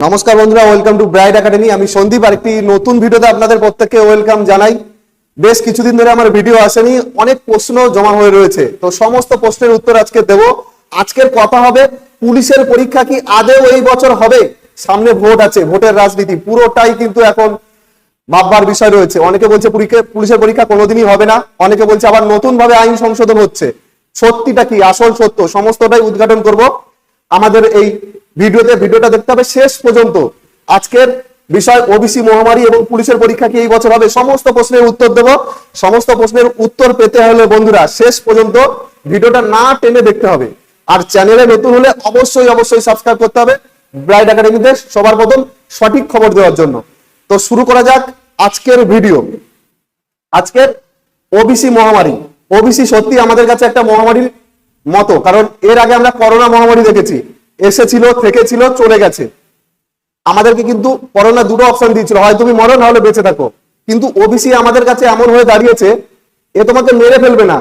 নমস্কার বন্ধুরা welcome to bride academy আমি সন্দীপ আর একটি নতুন ভিডিওতে আপনাদের প্রত্যেককে ওয়েলকাম জানাই। বেশ কিছুদিন ধরে আমার ভিডিও আসেনি, অনেক প্রশ্ন জমা হয়ে রয়েছে। তো সমস্ত প্রশ্নের উত্তর আজকে দেব। আজকের কথা হবে, পুলিশের পরীক্ষা কি আদেও এই বছর হবে? সামনে ভোট আছে, ভোটের রাজনীতি, পুরোটাই কিন্তু এখন ভাববার বিষয় রয়েছে। অনেকে বলছে পুলিশের পরীক্ষা কোনোদিনই হবে না। অনেকে বলছে আবার নতুন ভাবে আইন সংশোধন হচ্ছে। সত্যিটা কি? আসল সত্য, সমস্তটাই উদ্ঘাটন করব। আমাদের এই ভিডিওতে, ভিডিওটা দেখতে হবে শেষ পর্যন্ত। আজকের বিষয় ওবিসি মহামারী এবং পুলিশের পরীক্ষা কি এই বছর হবে? সমস্ত প্রশ্নের উত্তর দেব। সমস্ত প্রশ্নের উত্তর পেতে হলে বন্ধুরা, শেষ পর্যন্ত ভিডিওটা না টেনে দেখতে হবে। আর চ্যানেলে নতুন হলে অবশ্যই অবশ্যই সাবস্ক্রাইব করতে হবে। ব্রাইড একাডেমিতে সবার প্রথম সঠিক খবর দেওয়ার জন্য। তো শুরু করা যাক আজকের ভিডিও। আজকের ওবিসি মহামারী। ওবিসি সত্যি আমাদের কাছে একটা মহামারীর মতো, কারণ এর আগে আমরা করোনা মহামারী দেখেছি। এসেছিল, থেকেছিল, চলে গেছে। আমাদেরকে কিন্তু করোনা দুটো অপশন দিয়েছিল। হয় তুমি মরো, না হলে বেঁচে থাকো। কিন্তু ওবিসি আমাদের কাছে এমন হয়ে দাঁড়িয়েছে, এ তোমাকে মেরে ফেলবে না।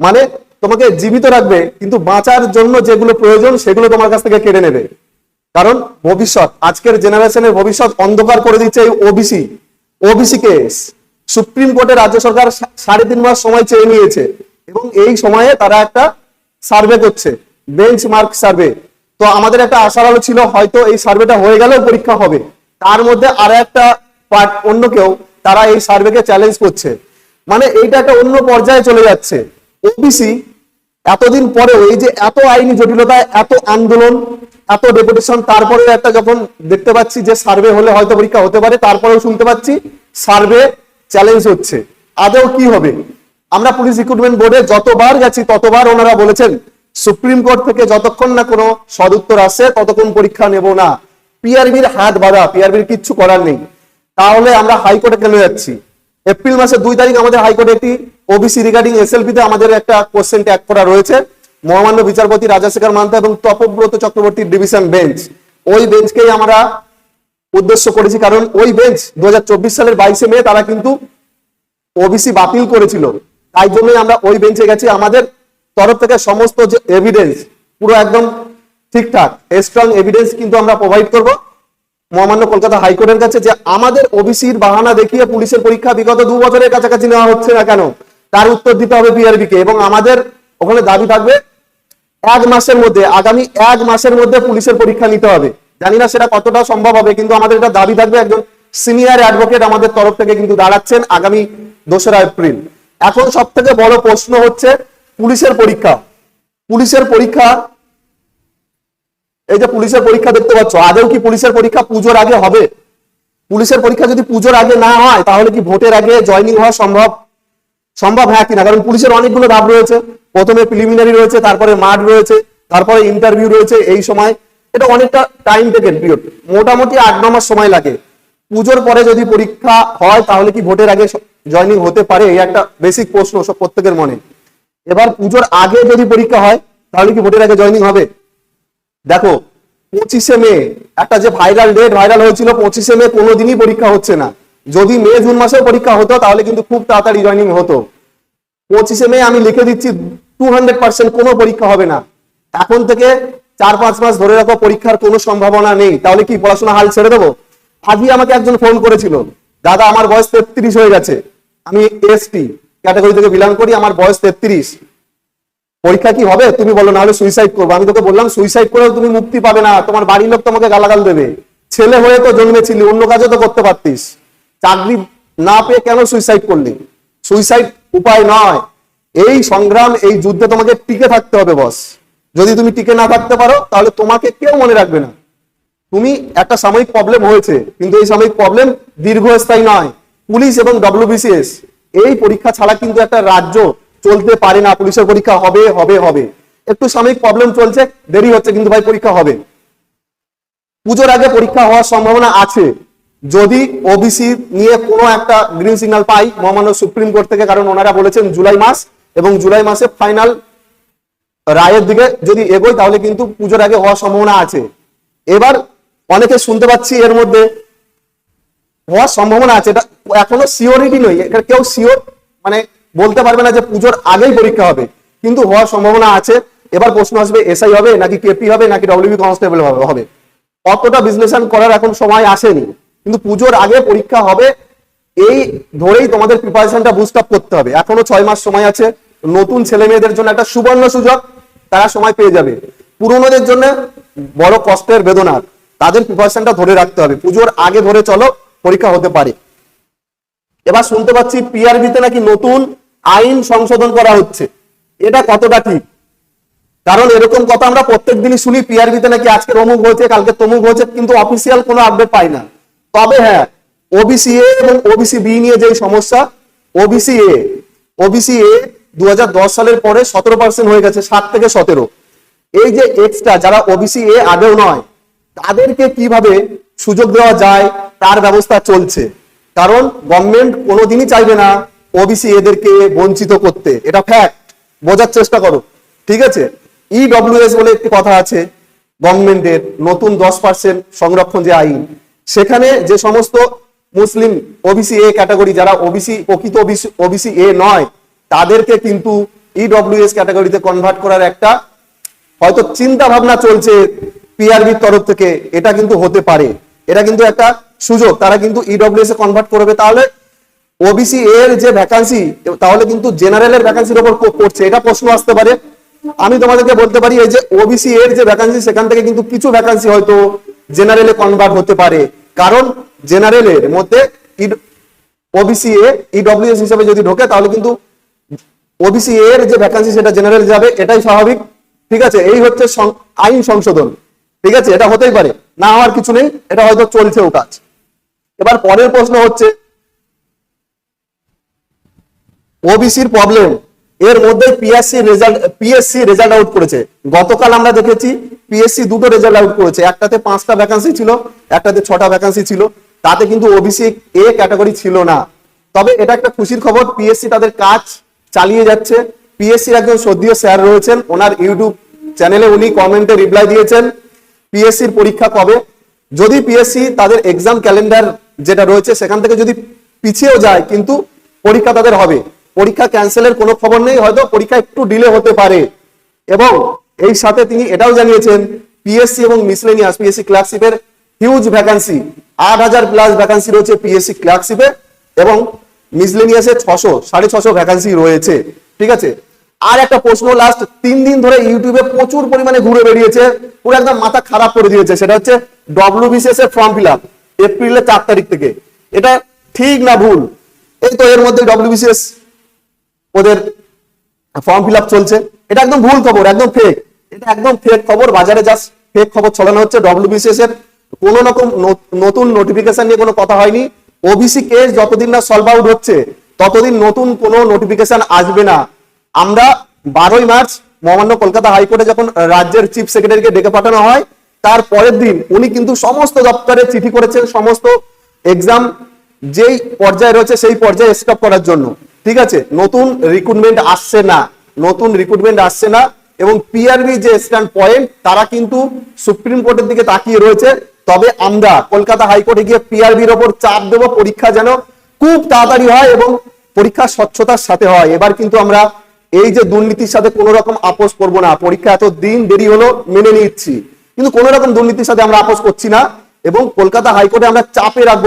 মানে তোমাকে জীবিত রাখবে, কিন্তু বাঁচার জন্য যেগুলো প্রয়োজন, সেগুলো তোমার কাছ থেকে কেড়ে নেবে। কারণ ভবিষ্যৎ, আজকের জেনারেশনের ভবিষ্যৎ অন্ধকার করে দিচ্ছে এই ওবিসি ওবিসি কেস সুপ্রিম কোর্টে রাজ্য সরকার সাড়ে তিন মাস সময় চেয়ে নিয়েছে। এবং এই সময়ে তারা একটা সার্ভে করছে বেঞ্চ মার্ক সার্ভে তো আমাদের একটা আশার আলো ছিল, হয়তো এই সার্ভেটা হয়ে গেলেও পরীক্ষা হবে। তার মধ্যে আর একটা পার্ট অন্য কেউ, তারা এই সার্ভেকে চ্যালেঞ্জ করছে। মানে এইটা একটা অন্য পর্যায়ে চলে যাচ্ছে। ওবিসি এতদিন পরে এই যে এত আইনি জটিলতা, এত আন্দোলন, এত ডেপুটেশন তারপরে একটা যখন দেখতে পাচ্ছি যে সার্ভে হলে হয়তো পরীক্ষা হতে পারে, তারপরেও শুনতে পাচ্ছি সার্ভে চ্যালেঞ্জ হচ্ছে। আদৌ কি হবে? আমরা পুলিশ রিক্রুটমেন্ট বোর্ডে যতবার গেছি, ততবার ওনারা বলেছেন সুপ্রিম কোর্ট থেকে যতক্ষণ না কোনো সদুত্তর আসে, ততক্ষণ পরীক্ষা নেব না। পিআরবির হাত বাঁধা পিআরবির কিচ্ছু করার নেই। তাহলে আমরা হাইকোর্টে কেন যাচ্ছি? এপ্রিল মাসের দুই তারিখ আমাদের হাইকোর্টে একটি ওবিসি রিগার্ডিং এসএলপি তে আমাদের একটা কোশ্চেন ট্যাগ করা রয়েছে। মহামান্য বিচারপতি রাজাশেখর মান্তা এবং তপব্রত চক্রবর্তীর ডিভিশন বেঞ্চ ওই বেঞ্চকেই আমরা উদ্দেশ্য করেছি, কারণ ওই বেঞ্চ দুই হাজার চব্বিশ সালের বাইশে মে তারা কিন্তু ওবিসি বাতিল করেছিল। তাই জন্যই আমরা ওই বেঞ্চে গেছি। আমাদের তরফ থেকে সমস্ত যে এভিডেন্স পুরো একদম ঠিকঠাক স্ট্রং এভিডেন্স কিন্তু আমরা প্রোভাইড করব। মহামান্য কলকাতা হাইকোর্টের কাছে যে আমাদের ওবিসির বাহানা দেখিয়ে পুলিশের পরীক্ষা বিগত দু বছরের কাছাকাছি নেওয়া হচ্ছে না কেন? তার উত্তর দিতে হবে পিআরবি কে এবং আমাদের ওখানে দাবি থাকবে এক মাসের মধ্যে, আগামী এক মাসের মধ্যে পুলিশের পরীক্ষা নিতে হবে। জানি না সেটা কতটা সম্ভব হবে, কিন্তু আমাদের এটা দাবি থাকবে, একজন সিনিয়র অ্যাডভোকেট আমাদের তরফ থেকে কিন্তু দাঁড়াচ্ছেন আগামী দোসরা এপ্রিল। এখন সব থেকে বড় প্রশ্ন হচ্ছে পুলিশের পরীক্ষা। পুলিশের পরীক্ষা। এই যে পুলিশের পরীক্ষা দেখতে পাচ্ছ, আদৌ কি পুলিশের পরীক্ষা পুজোর আগে হবে? পুলিশের পরীক্ষা যদি পুজোর আগে না হয়, তাহলে কি ভোটের আগে জয়নিং হওয়া সম্ভব? সম্ভব হ্যাঁ কিনা কারণ পুলিশের অনেকগুলো ধাপ রয়েছে। প্রথমে প্রিলিমিনারি রয়েছে, তারপরে মাঠ রয়েছে, তারপরে ইন্টারভিউ রয়েছে এই সময়। এটা অনেকটা টাইম টেকেন পিরিয়ড মোটামুটি আট ন সময় লাগে। পুজোর পরে যদি পরীক্ষা হয়, তাহলে কি ভোটের আগে জয়নিং হতে পারে? এই একটা বেসিক প্রশ্ন সব প্রত্যেকের মনে। এবার পুজোর আগে যদি পরীক্ষা হয়, তাহলে কি ভোটের আগে জয়নিং হবে? দেখো, পঁচিশে মে, একটা যে ভাইরাল ডেট ভাইরাল হয়েছিল, পঁচিশে মে কোনোদিনই পরীক্ষা হচ্ছে না। যদি মে, জুন মাসেও পরীক্ষা হতো, তাহলে কিন্তু খুব তাড়াতাড়ি জয়নিং হতো। পঁচিশে মে আমি লিখে দিচ্ছি টু হান্ড্রেড পার্সেন্ট কোনো পরীক্ষা হবে না। এখন থেকে চার, পাঁচ মাস ধরে রাখো, পরীক্ষার কোনো সম্ভাবনা নেই। তাহলে কি, পড়াশোনা হাল ছেড়ে দেবো? আজই আমাকে একজন ফোন করেছিল, দাদা, আমার বয়স তেত্রিশ হয়ে গেছে, আমি এসটি ক্যাটাগরি থেকে বিলং করি, আমার বয়স তেত্রিশ। পরীক্ষা কি হবে? তুমি বলো না হলে সুইসাইড করব। আমি তোকে বললাম সুইসাইড করেও তুমি মুক্তি পাবে না। তোমার বাড়ির লোক তোমাকে গালাগাল দেবে। ছেলে হয়ে তো জন্মেছিলি, অন্য কাজও তো করতে পারতিস। চাকরি না পেয়ে কেন সুইসাইড করলি? সুইসাইড উপায় নয়। এই সংগ্রাম, এই যুদ্ধে তোমাকে টিকে থাকতে হবে বস যদি তুমি টিকে না থাকতে পারো, তাহলে তোমাকে কেউ মনে রাখবে না। তুমি একটা সাময়িক প্রবলেম হয়েছে, কিন্তু এই সাময়িক প্রবলেম দীর্ঘস্থায়ী নয়। পুলিশ এবং ডব্লিউবিসিএস এই পরীক্ষা ছাড়া কিন্তু একটা রাজ্য চলতে পারে না। পুলিশের পরীক্ষা হবে হবে হবে। একটু সাময়িক প্রবলেম চলছে, দেরি হচ্ছে কিন্তু ভাই পরীক্ষা হবে। পুজোর আগে পরীক্ষা হওয়ার সম্ভাবনা আছে। যদি ওবিসি নিয়ে কোনো একটা গ্রিন সিগন্যাল পাই, মহামান্য সুপ্রিম কোর্ট থেকে, কারণ ওনারা বলেছেন জুলাই মাস এবং জুলাই মাসে ফাইনাল রায়ের দিকে যদি এগোই, তাহলে কিন্তু পুজোর আগে হওয়ার সম্ভাবনা আছে। এবার অনেকে শুনতে পাচ্ছি এর মধ্যে হওয়ার সম্ভাবনা আছে, এটা এখনও সিওরিটি নয়। এটা কেউ সিওর মানে বলতে পারবে না যে পুজোর আগেই পরীক্ষা হবে। কিন্তু হওয়ার সম্ভাবনা আছে। এবার প্রশ্ন আসবে এসআই হবে, নাকি কেপি হবে, নাকি ডব্লিউবি কনস্টেবল হবে অতটা বিশ্লেষণ করার এখন সময় আসেনি। কিন্তু পুজোর আগে পরীক্ষা হবে, এই ধরেই তোমাদের প্রিপারেশনটা বুস্ট আপ করতে হবে। এখনও ছয় মাস সময় আছে। নতুন ছেলে মেয়েদের জন্য একটা সুবর্ণ সুযোগ, তারা সময় পেয়ে যাবে। পুরনোদের জন্য বড় কষ্টের বেদনার তাদের প্রিপারেশনটা ধরে রাখতে হবে। পুজোর আগে ধরে চলো পরীক্ষা হতে পারে। এবার শুনতে পাচ্ছি পিআরবিতে নাকি নতুন আইন সংশোধন করা হচ্ছে। এটা কতটা ঠিক? কারণ এরকম কথা আমরা প্রত্যেক দিনই শুনি পিআরবিতে নাকি আজকে অমুক হয়েছে, কালকে তমুক হয়েছে, কিন্তু অফিসিয়াল কোনো আপডেট পাই না। তবে হ্যাঁ ওবিসি এ এবং ওবিসি বি নিয়ে যে সমস্যা ওবিসি এ ওবিসি এ দুহাজার দশ সালের পরে সতেরো পার্সেন্ট হয়ে গেছে, সাত থেকে সতেরো। এই যে এক্সট্রা যারা ওবিসি এ আগেও নয়, তাদেরকে কীভাবে সুযোগ দেওয়া যায়? তার ব্যবস্থা চলছে। কারণ গভর্নমেন্ট কোনোদিনই চাইবে না ওবিসি এদেরকে বঞ্চিত করতে। এটা ফ্যাক্ট বোঝার চেষ্টা করো। ঠিক আছে? ইডব্লিউএস বলে একটি কথা আছে গভর্নমেন্টের নতুন দশ পার্সেন্ট সংরক্ষণ যে আইন, সেখানে যে সমস্ত মুসলিম ওবিসি এ ক্যাটাগরি যারা ওবিসি প্রকৃত ওবিসি এ নয়, তাদেরকে কিন্তু ইডব্লিউএস ক্যাটাগরিতে কনভার্ট করার একটা হয়তো চিন্তা ভাবনা চলছে পিআরবির তরফ থেকে। এটা কিন্তু হতে পারে। এটা কিন্তু একটা সুযোগ, তারা কিন্তু ইডব্লিউএস এ কনভার্ট করবে। তাহলে ওবিসি এর যে ভ্যাকান্সি তাহলে কিন্তু জেনারেলের ভ্যাকান্সির উপর পড়ছে। এটা প্রশ্ন আসতে পারে। আমি তোমাদেরকে বলতে পারি, এই যে ওবিসি এর যে ভ্যাকান্সি সেখান থেকে কিন্তু কিছু ভ্যাকান্সি হয়তো জেনারেলে কনভার্ট হতে পারে। কারণ জেনারেলের মধ্যে ওবিসি এ ইডব্লিউএস হিসেবে যদি ঢোকে, তাহলে কিন্তু ওবিসি এর যে ভ্যাকান্সি সেটা জেনারেল যাবে। এটাই স্বাভাবিক। ঠিক আছে? এই হচ্ছে আইন সংশোধন। ঠিক আছে, এটা হতেই পারে। না হওয়ার কিছু নেই, এটা হয়তো চলছেও কাজ। এবার পরের প্রশ্ন হচ্ছে ওবিসির প্রবলেম এর মধ্যে PSC result PSC result out করেছে। গতকাল আমরা দেখেছি পিএসসি দুটো রেজাল্ট আউট করেছে। একটাতে পাঁচটা ভ্যাকান্সি ছিল, একটাতে ছটা ভ্যাকান্সি ছিল। তাতে কিন্তু ওবিসি এ ক্যাটাগরি ছিল না। তবে এটা একটা খুশির খবর পিএসসি তাদের কাজ চালিয়ে যাচ্ছে। পিএসসির একজন সদ্যীয় স্যার রয়েছেন, ওনার ইউটিউব চ্যানেলে উনি কমেন্টে রিপ্লাই দিয়েছেন। পিএসসির পরীক্ষা কবে? যদি পিএসসি তাদের এক্সাম ক্যালেন্ডার যেটা রয়েছে, সেখান থেকে যদি পিছিয়েও যায়, কিন্তু পরীক্ষা তাদের হবে। পরীক্ষা ক্যান্সেলের কোনো খবর নেই, হয়তো পরীক্ষা একটু ডিলে হতে পারে। এবং এই সাথে তিনি এটাও জানিয়েছেন পিএসসি এবং মিসলেনিয়াস পিএসসি ক্লার্কশিপের হিউজ ভ্যাকান্সি আট হাজার প্লাস ভ্যাকান্সি রয়েছে পিএসসি ক্লার্কশিপে এবং মিসলেনিয়াসে ছশো, সাড়ে ছশো ভ্যাকান্সি রয়েছে। ঠিক আছে? আর একটা প্রশ্ন লাস্ট তিন দিন ধরে ইউটিউবে প্রচুর পরিমাণে ঘুরে বেরিয়েছে পুরো একদম মাথা খারাপ করে দিয়েছে। সেটা হচ্ছে ডব্লিউবিসিএস এর ফর্ম ফিল আপ এপ্রিলের চার তারিখ থেকে। এটা ঠিক না ভুল? এই তো এর মধ্যে ডব্লিউবিসিএস ওদের ফর্ম ফিল আপ চলছে। এটা একদম ভুল খবর, একদম ফেক এটা একদম ফেক খবর, বাজারে জাস্ট ফেক খবর ছড়ানো হচ্ছে। ডব্লিউবিসিএস এর কোন রকম নতুন নোটিফিকেশন নিয়ে কোনো কথা হয়নি। ওবিসি কেস যতদিন না সলভ আউট হচ্ছে, ততদিন নতুন কোনো নোটিফিকেশন আসবে না। আমরা বারোই মার্চ মহামান্য কলকাতা হাইকোর্টে যখন রাজ্যের চিফ সেক্রেটারিকে ডেকে পাঠানো হয়, তার পরের দিন উনি কিন্তু সমস্ত দপ্তরে চিঠি করেছেন, সমস্ত এক্সাম যেই পর্যায়ে রয়েছে সেই পর্যায়ে স্টপ করার জন্য। ঠিক আছে? নতুন রিক্রুটমেন্ট আসছে না। নতুন রিক্রুটমেন্ট আসছে না। এবং পিআরবি যে স্ট্যান্ড পয়েন্ট তারা কিন্তু সুপ্রিম কোর্টের দিকে তাকিয়ে রয়েছে। তবে আমরা কলকাতা হাইকোর্টে গিয়ে পিআরবির ওপর চাপ দেব, পরীক্ষা যেন খুব তাড়াতাড়ি হয় এবং পরীক্ষা স্বচ্ছতার সাথে হয়। এবার কিন্তু আমরা এই যে দুর্নীতির সাথে কোনো রকম আপোষ করব না, পরীক্ষা এত দিন দেরি হলো, মেনে নিচ্ছি। কিন্তু কোনো রকম দুর্নীতির সাথে আমরা আপোষ করছি না এবং কলকাতা হাইকোর্টে আমরা চাপে রাখব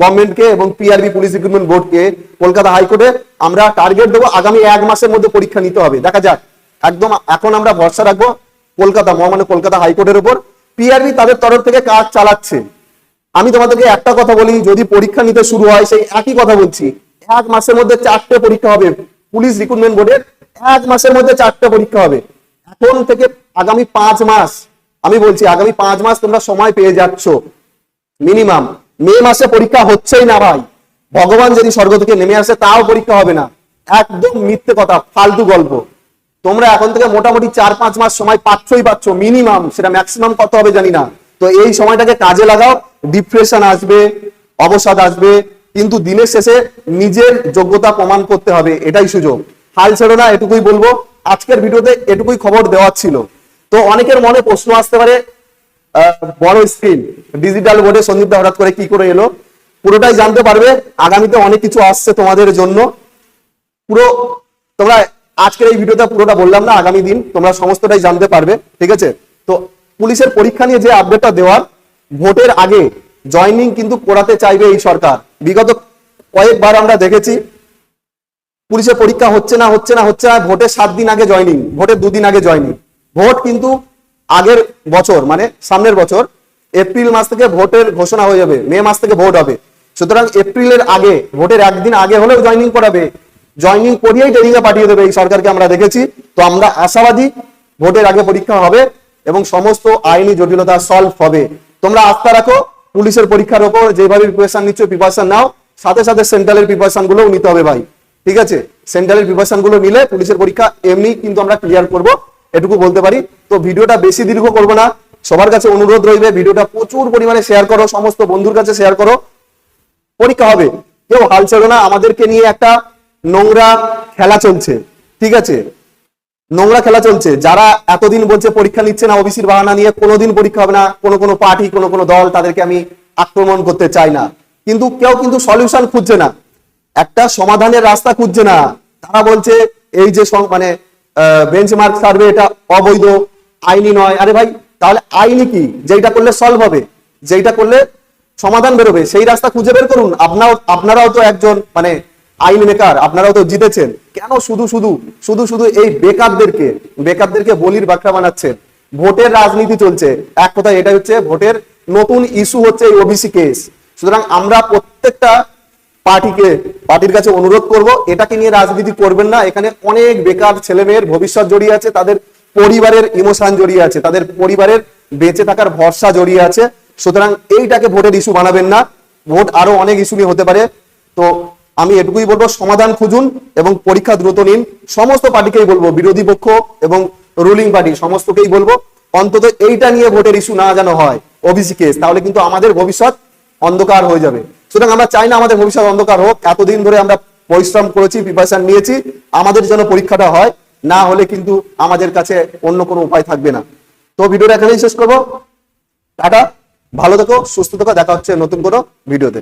গভর্নমেন্টকে এবং পিআরবি পুলিশ রিক্রুটমেন্ট বোর্ডকে কলকাতা হাইকোর্টে আমরা টার্গেট দেবো, আগামী এক মাসের মধ্যে পরীক্ষা নিতে হবে। দেখা যাক। একদম এখন আমরা ভরসা রাখব কলকাতা, মহামান্য কলকাতা হাইকোর্টের উপর। পিআরবি তাদের তরফ থেকে কাজ চালাচ্ছে। আমি তোমাদেরকে একটা কথা বলি, যদি পরীক্ষা নিতে শুরু হয়, সেই একই কথা বলছি। এক মাসের মধ্যে চারটে পরীক্ষা হবে। পুলিশ রিক্রুটমেন্ট বোর্ডের এক মাসের মধ্যে চারটে পরীক্ষা হবে। এখন থেকে আগামী পাঁচ মাস, আমি বলছি আগামী পাঁচ মাস তোমরা সময় পেয়ে যাচ্ছ। মিনিমাম। মে মাসে পরীক্ষা হচ্ছেই না ভাই। ভগবান যদি স্বর্গ থেকে নেমে আসে, তাও পরীক্ষা হবে না। একদম মিথ্যে কথা, ফালতু গল্প। তোমরা এখন থেকে মোটামুটি চার পাঁচ মাস সময় পাচ্ছই পাচ্ছ, মিনিমাম। সেটা ম্যাক্সিমাম কত হবে জানি না। তো এই সময়টাকে কাজে লাগাও ডিপ্রেশন আসবে, অবসাদ আসবে, কিন্তু দিনের শেষে নিজের যোগ্যতা প্রমাণ করতে হবে, এটাই সুযোগ। হাল ছেড়ো না, এটুকুই বলব। আজকের ভিডিওতে এটুকুই খবর দেওয়ার ছিল। তো অনেকের মনে প্রশ্ন আসতে পারে বড় স্ক্রিন ডিজিটাল বোর্ডে সন্দীপদা হঠাৎ করে কি করে এলো? পুরোটাই জানতে পারবে। আগামীতে অনেক কিছু আসছে তোমাদের জন্য। পুরো, তোমরা আজকের এই ভিডিওটা পুরোটা বললাম না, আগামী দিন তোমরা সমস্তটাই জানতে পারবে, ঠিক আছে? তো পুলিশের পরীক্ষা নিয়ে যে আপডেটটা দেওয়ার, ভোটের আগে জয়নিং কিন্তু করাতে চাইবে এই সরকার। বিগত কয়েকবার আমরা দেখেছি পুলিশের পরীক্ষা হচ্ছে না হচ্ছে না হচ্ছে না ভোটের সাত দিন আগে জয়নিং ভোটের দুদিন আগে জয়নিং। ভোট কিন্তু আগের বছর মানে সামনের বছর, এপ্রিল মাস থেকে ভোটের ঘোষণা হয়ে যাবে, মে মাস থেকে ভোট হবে। সুতরাং এপ্রিলের আগে, ভোটের একদিন আগে হলেও জয়নিং করাবে। জয়নিং করিয়েই ট্রেনিং এ পাঠিয়ে দেবে এই সরকারকে আমরা দেখেছি। তো আমরা আশাবাদী, ভোটের আগে পরীক্ষা হবে এবং সমস্ত আইনি জটিলতা সলভ হবে। তোমরা আস্থা রাখো, পুলিশের পরীক্ষার ওপর যেভাবে প্রিপারেশন নিচ্ছ প্রিপারেশন নাও, সাথে সাথে সেন্ট্রালের প্রিপারেশন গুলোও নিতে হবে ভাই। ঠিক আছে? সেন্ট্রালের প্রিপারেশনগুলো নিলে পুলিশের পরীক্ষা এমনি কিন্তু আমরা ক্লিয়ার করব, এটুকু বলতে পারি। তো ভিডিওটা বেশি দীর্ঘ করব না। সবার কাছে অনুরোধ রইবে, ভিডিওটা প্রচুর পরিমাণে শেয়ার করো, সমস্ত বন্ধুর কাছে শেয়ার করো। পরীক্ষা হবে। কেউ হাল ছেড়ো না, আমাদেরকে নিয়ে একটা নোংরা খেলা চলছে, ঠিক আছে? নোংরা খেলা চলছে। যারা এতদিন বলছে পরীক্ষা নিচ্ছে না ওবিসির বাহানা নিয়ে কোনোদিন পরীক্ষা হবে না, কোনো কোনো পার্টি কোনো কোনো দল তাদেরকে আমি আক্রমণ করতে চাই না। কিন্তু কেউ কিন্তু সলিউশন খুঁজছে না। একটা সমাধানের রাস্তা খুঁজছে না। তারা বলছে, এই যে মানে বেঞ্চমার্ক সার্ভে এটা অবৈধ, আইনি নয়। আরে ভাই, তাহলে আইনি কি? যেটা করলে সলভ হবে যেটা করলে সমাধান বেরোবে, সেই রাস্তা খুঁজে বের করুন। আপনারাও আপনারাও তো একজন মানে আইন মেকার আপনারাও তো জিতেছেন। কেন শুধু শুধু শুধু শুধু এই বেকারদেরকে বেকারদেরকে বলির বাঁকড়া বানাচ্ছেন ভোটের রাজনীতি চলছে। এক কথায় এটা হচ্ছে, ভোটের নতুন ইস্যু হচ্ছে এই ওবিসি কেস সুতরাং আমরা প্রত্যেকটা পার্টিকে, পার্টির কাছে অনুরোধ করব, এটাকে নিয়ে রাজনীতি করবেন না। এখানে অনেক বেকার ছেলে মেয়ের ভবিষ্যৎ জড়িয়ে আছে, তাদের পরিবারের ইমোশন জড়িয়ে আছে, তাদের পরিবারের বেঁচে থাকার ভরসা জড়িয়ে আছে। সুতরাং এইটাকে ভোটের ইস্যু বানাবেন না। ভোট আরও অনেক ইস্যু নিয়ে হতে পারে। তো আমি এটুকুই বলব, সমাধান খুঁজুন এবং পরীক্ষা দ্রুত নিন। সমস্ত পার্টিকেই বলব, বিরোধী পক্ষ এবং রুলিং পার্টি সমস্তকেই বলব। অন্তত এইটা নিয়ে ভোটের ইস্যু না যেন হয় ওবিসি কেস তাহলে কিন্তু আমাদের ভবিষ্যৎ অন্ধকার হয়ে যাবে। সুতরাং আমরা চাই না আমাদের ভবিষ্যৎ অন্ধকার হোক। এতদিন ধরে আমরা পরিশ্রম করেছি প্রিপারেশন নিয়েছি। আমাদের যেন পরীক্ষাটা হয়, না হলে কিন্তু আমাদের কাছে অন্য কোনো উপায় থাকবে না। তো ভিডিওটা এখানেই শেষ করব। টাটা। ভালো থেকো, সুস্থ থেকো। দেখা হচ্ছে নতুন কোনো ভিডিওতে।